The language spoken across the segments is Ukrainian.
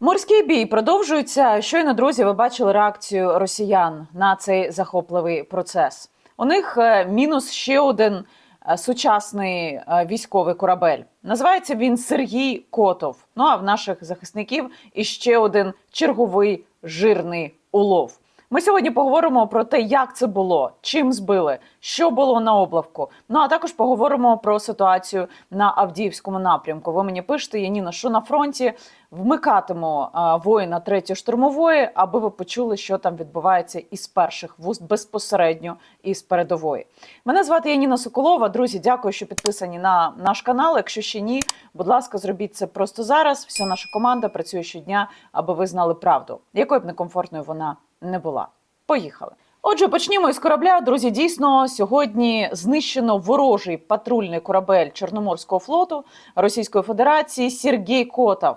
Морський бій продовжується. Щойно, друзі, ви бачили реакцію росіян на цей захопливий процес. У них е, мінус ще один е, сучасний е, військовий корабель. Називається він Сергій Котов. Ну а в наших захисників іще один черговий жирний улов. Ми сьогодні поговоримо про те, як це було, чим збили, що було на облавку. Ну а також поговоримо про ситуацію на Авдіївському напрямку. Ви мені пишете, Яніна, що на фронті вмикатиму воїна третьої штурмової, аби ви почули, що там відбувається із перших вуст безпосередньо із передової. Мене звати Яніна Соколова. Друзі, дякую, що підписані на наш канал. Якщо ще ні, будь ласка, зробіть це просто зараз. Вся наша команда працює щодня, аби ви знали правду, якою б некомфортною вона не була. Поїхали. Отже, почнімо із корабля. Друзі, дійсно сьогодні знищено ворожий патрульний корабель Чорноморського флоту Російської Федерації Сергій Котов.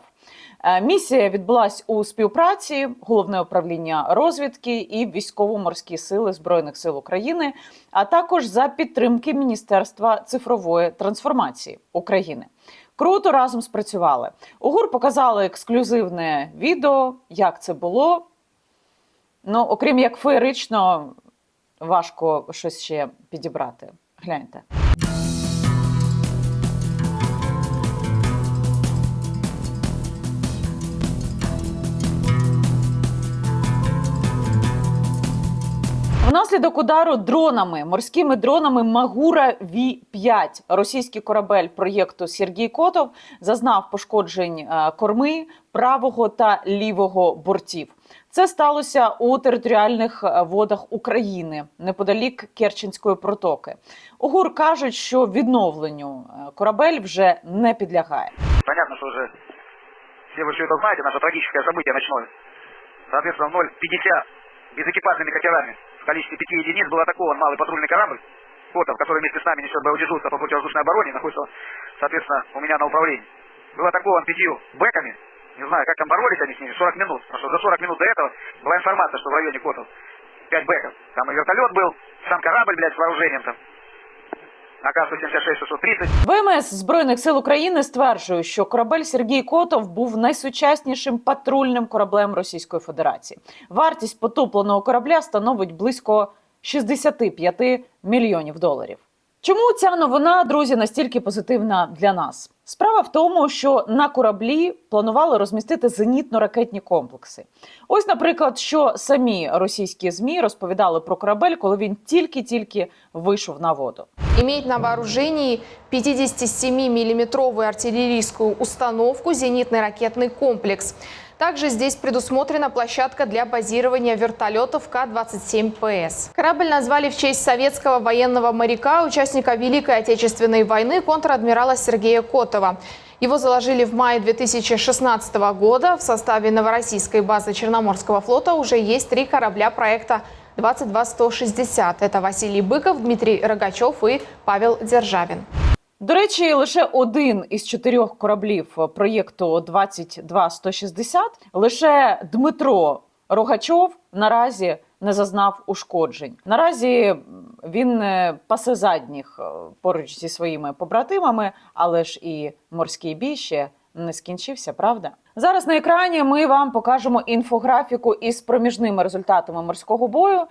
Е, Місія відбулась у співпраці головне управління розвідки і військово-морські сили збройних сил України, а також за підтримки Міністерства цифрової трансформації України. Круто разом спрацювали. УГУР показали ексклюзивне відео, як це було. Ну, окрім як феєрично, важко щось ще підібрати. Гляньте. Внаслідок удару дронами, морськими дронами Магура Ві 5 російський корабель проєкту Сергій Котов зазнав пошкоджень е, корми правого та лівого бортів. Це сталося у територіальних е, водах України неподалік Керченської протоки. УГУР кажуть, що відновленню е, корабель вже не підлягає. Понятно, что уже все вы все это знаете, наше трагическое событие ночное. Соответственно, в 0,50 безэкипажными катерами в Количестве пяти единиц был атакован малый патрульный корабль Котов, который вместе с нами несет боевое по противовоздушной обороне, находится, соответственно, у меня на управлении. Был атакован пятью бэками. Не знаю, как там боролись они с ними, 40 минут. Потому что за 40 минут до этого была информация, что в районе Котов 5 бэков. Там и вертолет был, сам корабль, блядь, с вооружением там. АК-176-630. ВМС збройних сил України стверджує, що корабель Сергій Котов був найсучаснішим патрульним кораблем Російської Федерації. Вартість потопленого корабля становить близько 65 мільйонів доларів. Чому ця новина, друзі, настільки позитивна для нас? Справа в тому, що на кораблі планували розмістити зенітно-ракетні комплекси. Ось, наприклад, що самі російські змі розповідали про корабель, коли він тільки-тільки вийшов на воду. Имеет на вооружении 57-миллиметровую артиллерийскую установку «Зенитный ракетный комплекс». Также здесь предусмотрена площадка для базирования вертолетов К-27ПС. Корабль назвали в честь советского военного моряка, участника Великой Отечественной войны, контр-адмирала Сергея Котова. Его заложили в мае 2016 года. В составе новороссийской базы Черноморского флота уже есть три корабля проекта 22160. Это Василий Быков, Дмитрий Рогачев и Павел Державин. До речі, лише один із чотирьох кораблів проєкту 22160, лише Дмитро Рогачов наразі не зазнав ушкоджень. Наразі він е, пасе задніх е, поруч зі своїми побратимами, але ж і морський бій ще не скінчився, правда? Зараз на екрані ми вам покажемо інфографіку із проміжними результатами морського бою.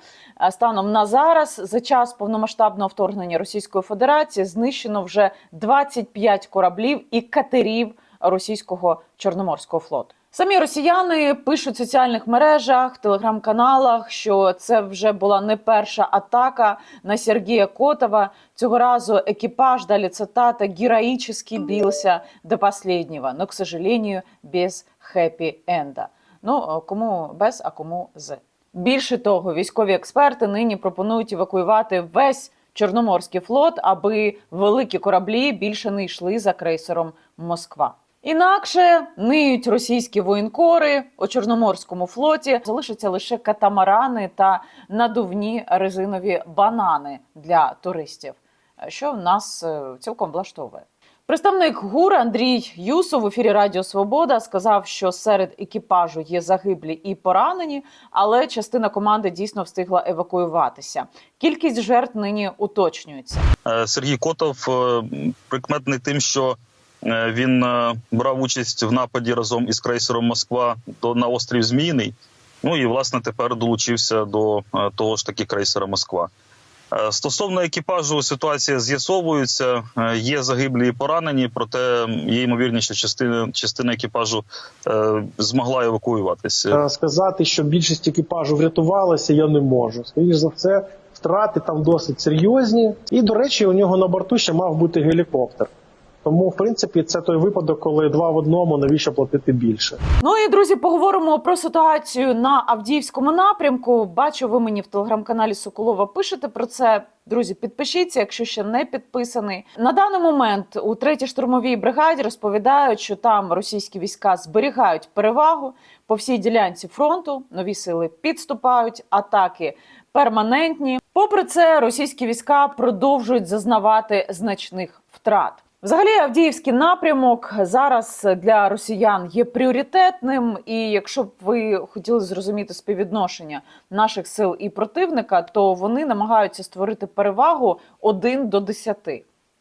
Е, Станом на зараз, за час повномасштабного вторгнення Російської Федерації, знищено вже 25 кораблів і катерів російського чорноморського флоту. Самі росіяни пишуть в соціальних мережах, телеграм-каналах, що це вже була не перша атака на Сергія Котова. Цього разу екіпаж, далі цитата, героически бился до последнего, но, к сожалению, без хеппі-енда. Ну, кому без, а кому з. Більше того, військові експерти нині пропонують евакуювати весь Чорноморський флот, аби великі кораблі більше не йшли за крейсером Москва. Інакше ниють російські воєнкори у Чорноморському флоті. Залишаться лише катамарани та надувні резинові банани для туристів, що в нас е, цілком влаштовує. Представник ГУР Андрій Юсов в ефірі Радіо Свобода сказав, що серед екіпажу є загиблі і поранені, але частина команди дійсно встигла евакуюватися. Кількість жертв нині уточнюється. Е, Сергій Котов е, прикметний тим, що Він е, брав участь в нападі разом із крейсером Москва до на острів Зміїний. Ну і власне тепер долучився до е, того ж таки крейсера Москва. Е, Стосовно екіпажу, ситуація з'ясовується. Е, Є загиблі і поранені, проте є ймовірність, що частина частина екіпажу е, змогла евакуюватися. Е, Сказати, що більшість екіпажу врятувалася, я не можу. Скоріше за все, втрати там досить серйозні. І, до речі, у нього на борту ще мав бути гелікоптер. Тому, в принципі, це той випадок, коли два в одному, навіщо платити більше. Ну і друзі, поговоримо про ситуацію на Авдіївському напрямку. Бачу, ви мені в телеграм-каналі Соколова пишете про це. Друзі, підпишіться, якщо ще не підписаний. На даний момент у 3-й штурмовій бригаді розповідають, що там російські війська зберігають перевагу по всій ділянці фронту. Нові сили підступають, атаки перманентні. Попри це, російські війська продовжують зазнавати значних втрат. Взагалі, Авдіївський напрямок зараз для росіян є пріоритетним. І якщо б ви хотіли зрозуміти співвідношення наших сил і противника, то вони намагаються створити перевагу 1 до 10.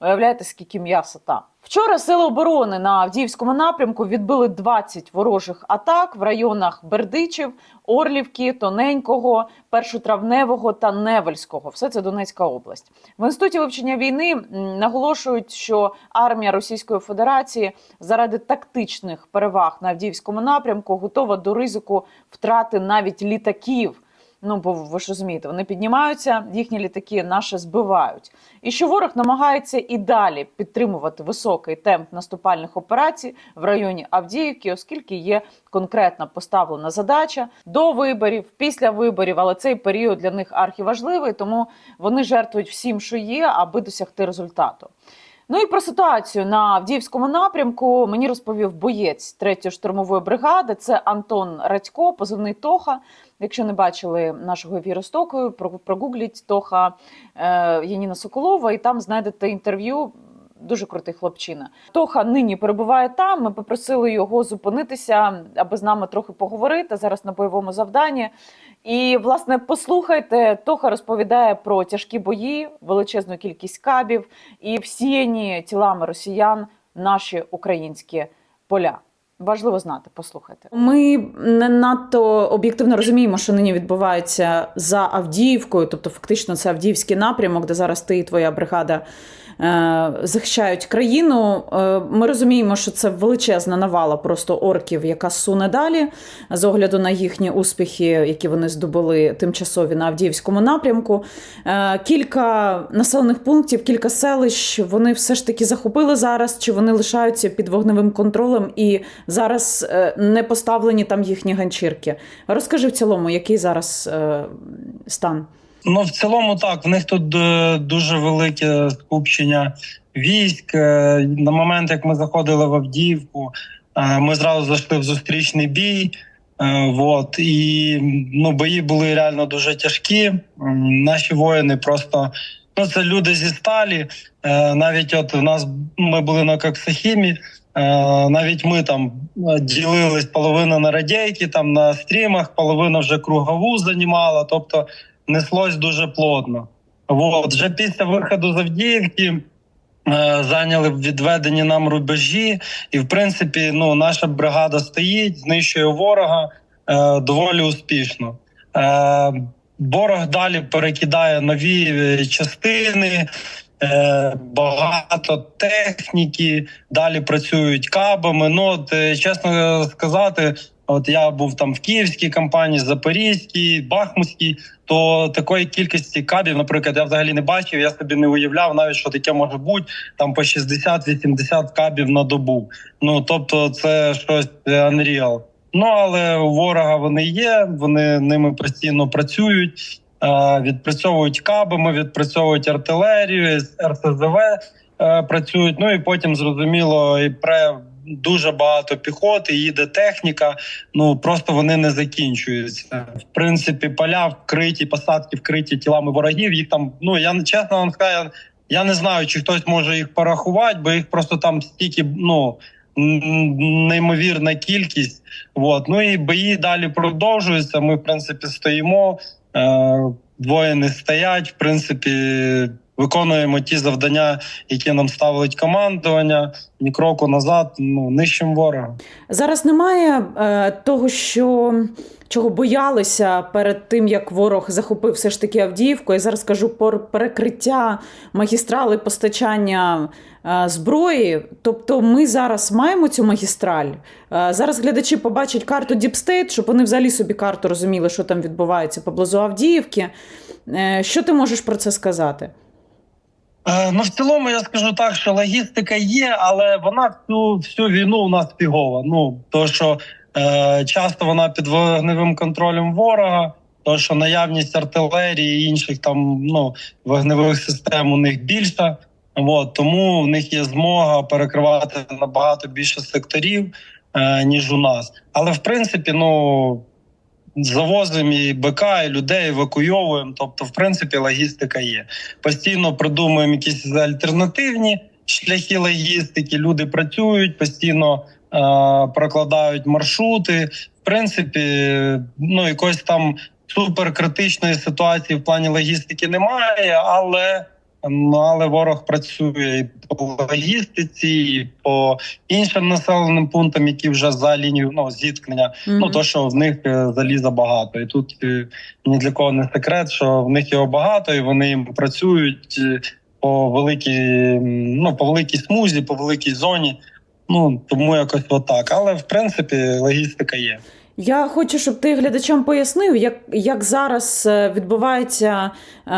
Уявляєте, скільки м'яса там. Вчора сили оборони на Авдіївському напрямку відбили 20 ворожих атак в районах Бердичів, Орлівки, Тоненького, Першотравневого та Невельського. Все це Донецька область. В інституті вивчення війни наголошують, що армія Російської Федерації заради тактичних переваг на Авдіївському напрямку готова до ризику втрати навіть літаків. Ну, бо ви ж розумієте, вони піднімаються, їхні літаки наші збивають. І що ворог намагається і далі підтримувати високий темп наступальних операцій в районі Авдіївки, оскільки є конкретно поставлена задача до виборів, після виборів, але цей період для них архіважливий, тому вони жертвують всім, що є, аби досягти результату. Ну і про ситуацію на Авдіївському напрямку мені розповів боєць 3-ї штурмової бригади. Це Антон Радько, позивний Тоха. Якщо не бачили нашого ефіру з Токою, про- прогугліть Тоха е, Яніна Соколова, і там знайдете інтерв'ю. Дуже крутий хлопчина. Тоха нині перебуває там. Ми попросили його зупинитися, аби з нами трохи поговорити зараз на бойовому завданні. І, власне, послухайте, Тоха розповідає про тяжкі бої, величезну кількість кабів і всіяні тілами росіян наші українські поля. Важливо знати, послухайте. Ми не надто об'єктивно розуміємо, що нині відбувається за Авдіївкою, тобто фактично це Авдіївський напрямок, де зараз ти і твоя бригада е, захищають країну. Е, Ми розуміємо, що це величезна навала просто орків, яка суне далі з огляду на їхні успіхи, які вони здобули тимчасові на Авдіївському напрямку. Е, Кілька населених пунктів, кілька селищ вони все ж таки захопили зараз, чи вони лишаються під вогневим контролем і зараз е, не поставлені там їхні ганчірки. Розкажи в цілому, який зараз е, стан? Ну, в цілому, так. В них тут е, дуже велике скупчення військ. На момент, як ми заходили в Авдіївку, ми зразу зайшли в зустрічний бій. Вот і ну, бої були реально дуже тяжкі. Наші воїни просто ну це люди зі сталі. Навіть от у нас ми були на Коксахімі. Е, Навіть ми там е, ділились половина на радійки, там на стрімах, половина вже кругову займала. Тобто неслось дуже плотно. От вже після виходу з Авдіївки е, зайняли відведені нам рубежі, і в принципі, ну наша бригада стоїть, знищує ворога е, доволі успішно. Е, ворог далі перекидає нові е, частини. Е, Багато техніки, далі працюють кабами. Ну от е, чесно сказати, от я був там в київській компанії, Запорізькій, Бахмутській то такої кількості кабів, наприклад, я взагалі не бачив. Я собі не уявляв навіть, що таке може бути там по 60-80 кабів на добу. Ну тобто, це щось unreal. Ну але у ворога вони є, вони ними постійно працюють, е, відпрацьовують кабами, відпрацьовують артилерію, РСЗВ е, працюють. Ну і потім зрозуміло, і пре дуже багато піхоти, їде техніка. Ну просто вони не закінчуються. В принципі, поля вкриті, посадки вкриті тілами ворогів. Їх там, ну я чесно вам скажу, я не знаю, чи хтось може їх порахувати, бо їх просто там стільки, ну. Неймовірна кількість, от ну і бої далі продовжуються. Ми, в принципі, стоїмо. Е, воїни стоять. В принципі, виконуємо ті завдання, які нам ставить командування. Ні кроку назад, ну нищим ворога. Зараз немає е, того, що чого боялися перед тим, як ворог захопив все ж таки Авдіївку. Я зараз кажу про перекриття магістрали постачання зброї. Тобто, ми зараз маємо цю магістраль. Е, зараз глядачі побачать карту Діпстейт, щоб вони взагалі собі карту розуміли, що там відбувається поблизу Авдіївки. Е, що ти можеш про це сказати? Е, Ну, в цілому я скажу так, що логістика є, але вона всю всю війну у нас фігова. Ну то що е, часто вона під вогневим контролем ворога, то що наявність артилерії і інших там ну вогневих систем у них більша. От, тому в них є змога перекривати набагато більше секторів, е, ніж у нас. Але в принципі, ну завозимо і БК, і людей евакуйовуємо. Тобто, в принципі, логістика є. Постійно придумуємо якісь альтернативні шляхи логістики. Люди працюють, постійно е, прокладають маршрути. В принципі, ну якось там суперкритичної ситуації в плані логістики немає, але. Ну, але ворог працює і по логістиці, і по іншим населеним пунктам, які вже за лінією ну, зіткнення. Ну то що в них е, заліза багато, і тут е, ні для кого не секрет, що в них його багато, і вони їм працюють е, по великій, ну по великій смузі, по великій зоні. Ну тому якось отак. Але в принципі логістика є. Я хочу, щоб ти глядачам пояснив, як, як зараз е, відбувається е,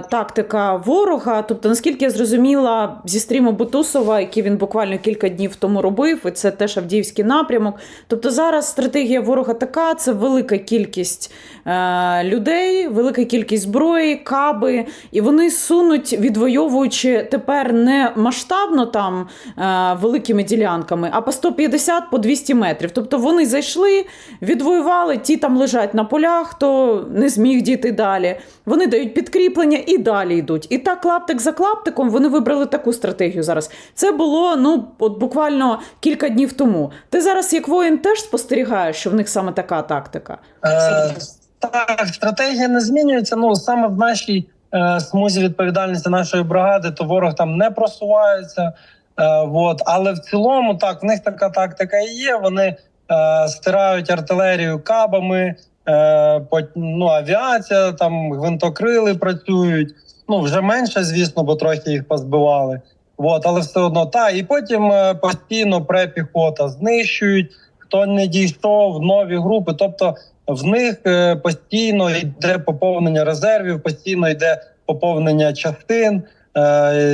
тактика ворога. Тобто, наскільки я зрозуміла зі стріму Бутусова, який він буквально кілька днів тому робив, і це теж Авдіївський напрямок. Тобто, зараз стратегія ворога така: це велика кількість е, людей, велика кількість зброї, каби, і вони сунуть, відвоюючи тепер не масштабно там е, великими ділянками, а по 150 по 200 метрів. Тобто вони зайшли, відвоювали, ті там лежать на полях, хто не зміг дійти далі. Вони дають підкріплення і далі йдуть. І так, клаптик за клаптиком, вони вибрали таку стратегію зараз. Це було ну от буквально кілька днів тому. Ти зараз, як воїн, теж спостерігаєш, що в них саме така тактика. Е, так, стратегія не змінюється. Ну саме в нашій е, смузі відповідальності нашої бригади, то ворог там не просувається. Е, вот. Але в цілому, так, в них така тактика і є. Вони е, стирають артилерію кабами, е, ну, авіація, там гвинтокрили працюють. Ну вже менше, звісно, бо трохи їх позбивали. Вот, але все одно та і потім е, постійно препіхота знищують. Хто не дійшов нові групи, тобто в них е, постійно йде поповнення резервів, постійно йде поповнення частин.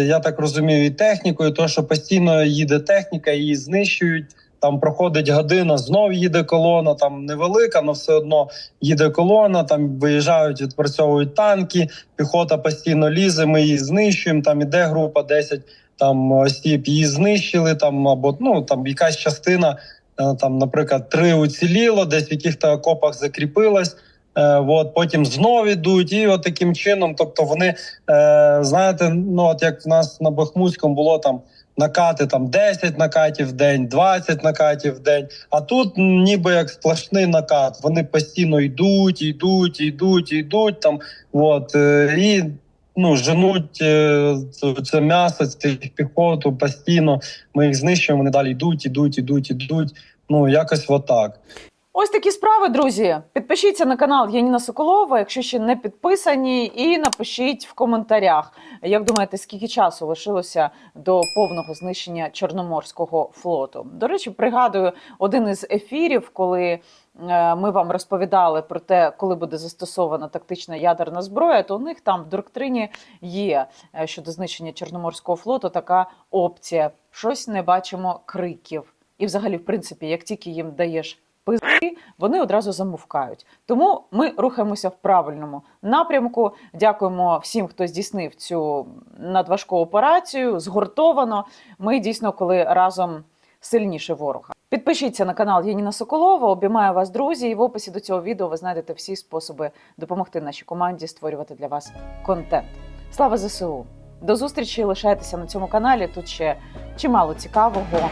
Я так розумію, і технікою, то що постійно їде техніка, її знищують. Там проходить година, знов їде колона. Там невелика, але все одно їде колона. Там виїжджають, відпрацьовують танки. Піхота постійно лізе. Ми її знищуємо. Там іде група 10 там осіб. Її знищили. Там або ну там якась частина Е, там, наприклад, три уціліло, десь в яких-то окопах закріпилось. Е, от, потім знов ідуть, і от таким чином, тобто вони е, знаєте, ну от як в нас на Бахмутському було там накати там 10 накатів в день, 20 накатів в день. А тут ніби як сплошний накат. Вони постійно йдуть, йдуть, йдуть, йдуть там. От е, і ну женуть е, це- м'ясо, цих піхоту постійно. Ми їх знищуємо. Вони далі йдуть, йдуть, йдуть, йдуть. Ну якось отак. Ось такі справи, друзі. Підпишіться на канал Яніна Соколова, якщо ще не підписані, і напишіть в коментарях, як думаєте, скільки часу лишилося до повного знищення Чорноморського флоту. До речі, пригадую один із ефірів, коли е, ми вам розповідали про те, коли буде застосована тактична ядерна зброя, то у них там в доктрині є е, щодо знищення Чорноморського флоту така опція. Щось не бачимо криків. І, взагалі, в принципі, як тільки їм даєш пизди, вони одразу замовкають. Тому ми рухаємося в правильному напрямку. Дякуємо всім, хто здійснив цю надважку операцію. Згуртовано. Ми дійсно, коли разом сильніше ворога. Підпишіться на канал Яніна Соколова. Обіймаю вас, друзі. І в описі до цього відео ви знайдете всі способи допомогти нашій команді створювати для вас контент. Слава ЗСУ! До зустрічі! Лишайтеся на цьому каналі. Тут ще чимало цікавого.